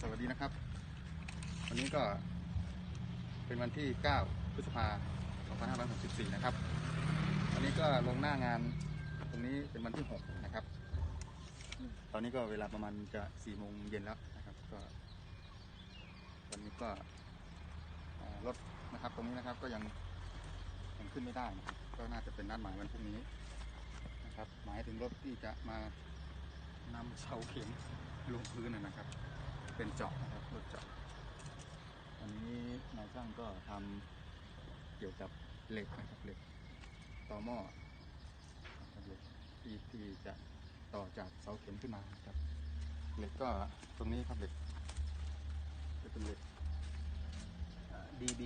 สวัสดีนะครับ วันนี้ก็เป็นวันที่ 9 พฤษภาคม 2564 นะครับ วันนี้ก็ลงหน้างานตรงนี้เป็นวันที่ 6 นะครับ ตอนนี้ก็เวลาประมาณจะ 4 โมงเย็นแล้วนะครับ ก็วันนี้ก็รถนะครับตรงนี้นะครับก็ยังยังขึ้นไม่ได้นะครับก็น่าจะเป็นนัดหมายวันพรุ่งนี้นะครับ หมายถึงรถที่จะมานำเสาเข็มลงพื้นนะครับ เป็นเจาะนะครับรถเจาะอันนี้นายช่างก็ทำเกี่ยวกับเหล็กนะครับเหล็กต่อหม้อเหล็กที่ที่จะต่อจากเสาเข็มขึ้นมาครับเหล็กก็ตรงนี้ครับเหล็กจะเป็นเหล็กอ่า DB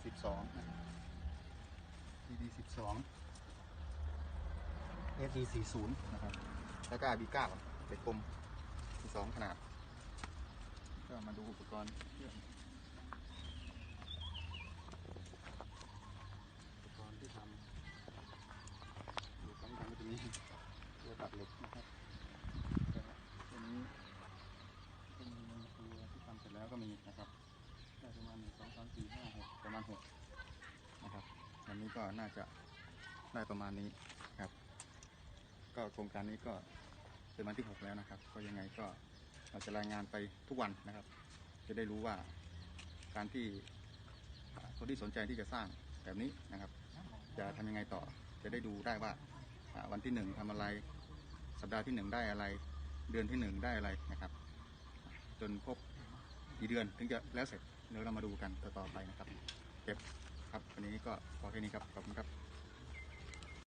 10 12นะครับ DB 12 SD 40นย์นะครับ แล้วก็ RB 9เหล็กกลม12ขนาด มาดูอุปกรณ์เครื่องอุปกรณ์ที่ทำดูกันทำตรงนี้ตัวตัดเหล็กนะครับตัวนี้เป็นตัวที่ทำเสร็จแล้วก็มีนะครับได้ประมาณหนึ่งสองสามสี่ห้าหกประมาณหกนะครับวันนี้ก็น่าจะได้ประมาณนี้ครับ ก็โครงการนี้ก็เป็นวันที่หกแล้วนะครับ ก็ยังไงก็ เราจะรายงานไปทุกวันนะครับ จะได้รู้ว่าการที่คนที่สนใจที่จะสร้างแบบนี้นะครับ จะทำยังไงต่อจะได้ดูได้ว่าอ่าวันที่หนึ่งทำอะไร สัปดาห์ที่หนึ่งได้อะไร เดือนที่หนึ่งได้อะไรนะครับ จนครบกี่เดือนถึงจะแล้วเสร็จเดี๋ยวเรามาดูกันต่อๆไปนะครับเก็บครับวันนี้ก็พอแค่นี้ครับขอบคุณครับ